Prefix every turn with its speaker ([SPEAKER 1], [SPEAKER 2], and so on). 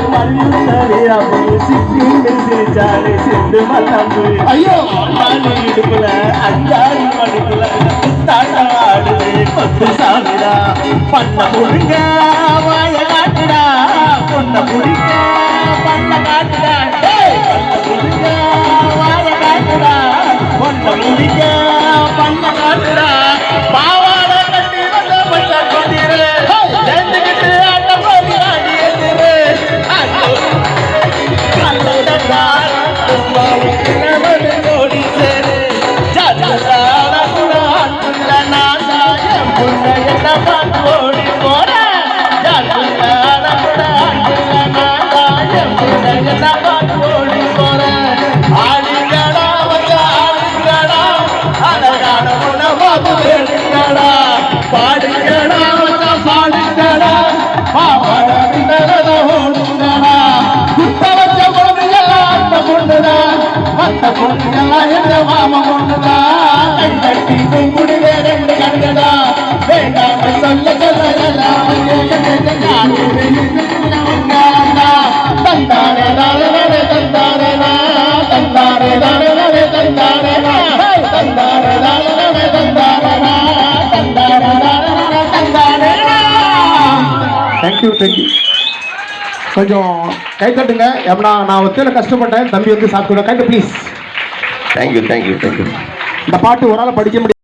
[SPEAKER 1] அப்பு சித்தி சிரிச்சாலே சிந்து மத்தம்பு
[SPEAKER 2] ஐயோ!
[SPEAKER 1] நாலு இடுப்புல அஞ்சாறு மணிக்குள்ள தாட்டாடுது பத்து சாமிடா பண்ண முழுங்க வாய காட்டுடா. பொண்ண முழுங்க பண்ண காட்டுடா. டேய், பண்ண முழுங்க வாய காட்டுடா. பொண்ண முழுங்க மாம கொண்டுதான் கண்டி தட்டி கும்பிடுவே ரெண்டு கண்டதா
[SPEAKER 2] தேங்க்யூ தேங்க்யூ கொஞ்சம் கை தட்டுங்க. எப்படா நான் ஒத்தையில கஷ்டப்பட்டேன். தம்பி வந்து சாப்பிட்டு கை please
[SPEAKER 3] thank you thank you thank you
[SPEAKER 2] இந்த பாட்டு ஒரு ஆள் படிக்க முடியும்